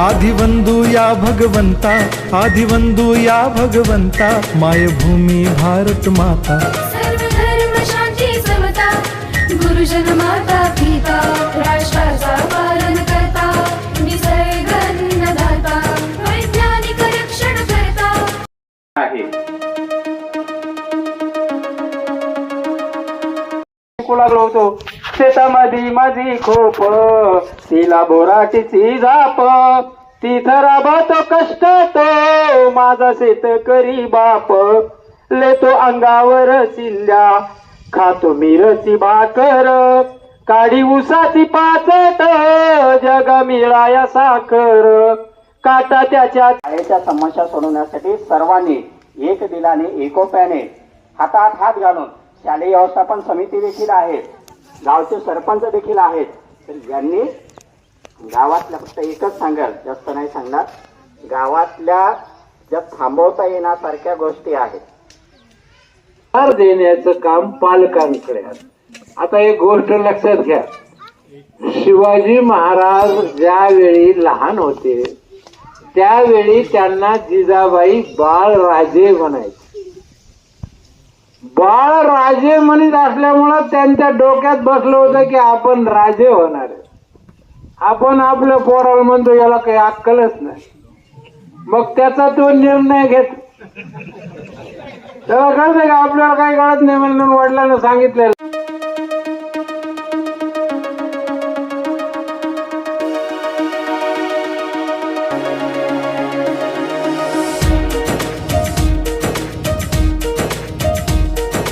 आधिवंदू या भगवंता आधिवंदू या भगवंता मायभूमी भारत माता। सर्व धर्म शांती समता गुरुजन लागलो होतो. शेतामध्ये माझी खोप तिला बोराटीची झाप. तिथं राबतो कष्ट तो माझा शेत करी बाप. लेतो अंगावर शिल्ल्या खातो मिरची भाकर. काडी उसाची पाचट जग मिळाया साखर. काटा त्याच्या शाळेच्या समस्या सोडवण्यासाठी सर्वांनी एक दिलाने एकोप्याने हातात हात घालून शालेय व्यवस्थापन समिती देखील आहेत गावचे सरपंच देखील आहेत. तर ज्यांनी गावातल्या फक्त एकच सांगाल जास्त नाही सांगणार. गावातल्या ज्या थांबवता येण्यासारख्या गोष्टी आहेत. देण्याचं काम पालकांकडे आता एक गोष्ट लक्षात घ्या. शिवाजी महाराज ज्यावेळी लहान होते त्यावेळी त्यांना जिजाबाई बाळराजे म्हणायचे. बाळ राजे म्हणत असल्यामुळं त्यांच्या डोक्यात बसलं होतं की आपण राजे होणार आपण आपल्या पोराला म्हणतो याला काही अक्कलच नाही. मग त्याचा तो निर्णय घेत. त्याला कळतं का आपल्याला काही कळत नाही म्हणून वडिलांना सांगितलेलं.